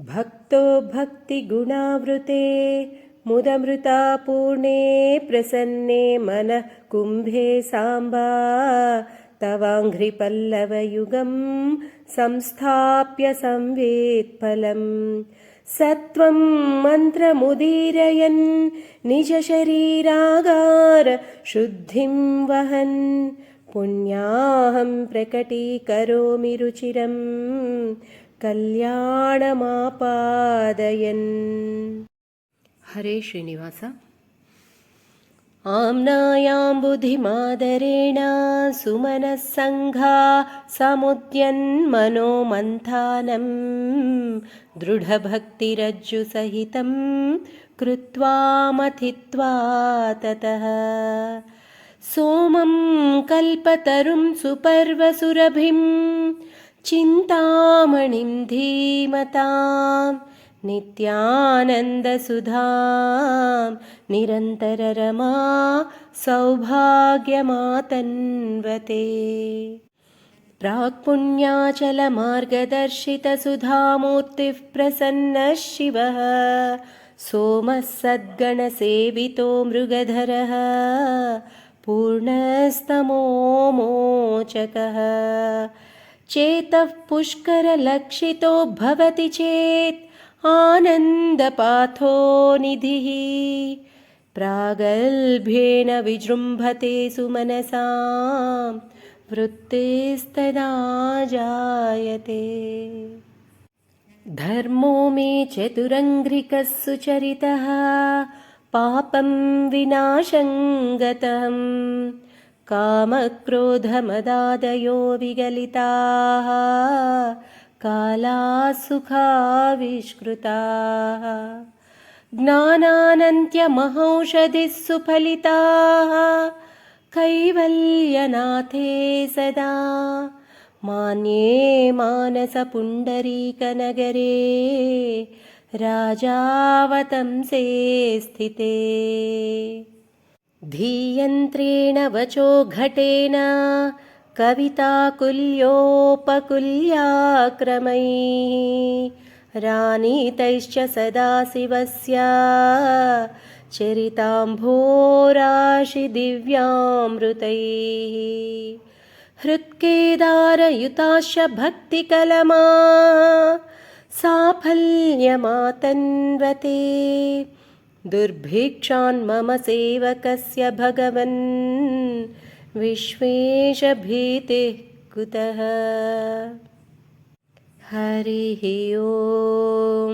भक्तो भक्तिगुणावृते मुदमृता पूर्णे प्रसन्ने मनः कुम्भे साम्बा तवाङ्घ्रिपल्लवयुगं संस्थाप्य संवेत्फलम्। स त्वं मन्त्रमुदीरयन् निजशरीरागार शुद्धिं वहन्। पुण्याहं प्रकटीकरोमि रुचिरं कल्याणमापादयन्। हरे श्रीनिवास। आम्नायां बुद्धिमादरेण सुमनः सङ्घा समुद्यन्मनो मन्थानं दृढभक्तिरज्जुसहितं कृत्वा मथित्वा ततः। सोमं कल्पतरुं सुपर्वसुरभिं चिन्तामणिं धीमताम् नित्यानन्दसुधां निरन्तररमा सौभाग्यमातन्वते। प्राक्पुण्याचलमार्गदर्शितसुधामूर्तिः प्रसन्नः शिवः सोमः सद्गणसेवितो मृगधरः पूर्णस्तमोमोचकः चेतः पुष्करलक्षितो भवति चेत् आनन्दपाथो निधिः। प्रागल्भ्येन विजृम्भते सुमनसां वृत्तेस्तदा जायते। धर्मो मे चतुरङ्घ्रिकः सुचरितः पापं विनाशं गतम् कामक्रोधमदादयो विगलिताः कालासुखाविष्कृताः ज्ञानानन्त्यमहौषधिः सुफलिताः कैवल्यनाथे सदा मान्ये मानसपुण्डरीकनगरे राजावतंसे स्थिते धीयन्त्रेण वचो घटेन कविताकुल्योपकुल्याक्रमैः। रानीतैश्च सदाशिवस्य चरिताम्भोराशिदिव्यामृतैः। हृत्केदारयुताश्च भक्तिकलमा साफल्यमातन्वते दुर्भिक्षान् मम सेवकस्य भगवन्। विश्वेशभीतिः कुतः? हरिः ॐ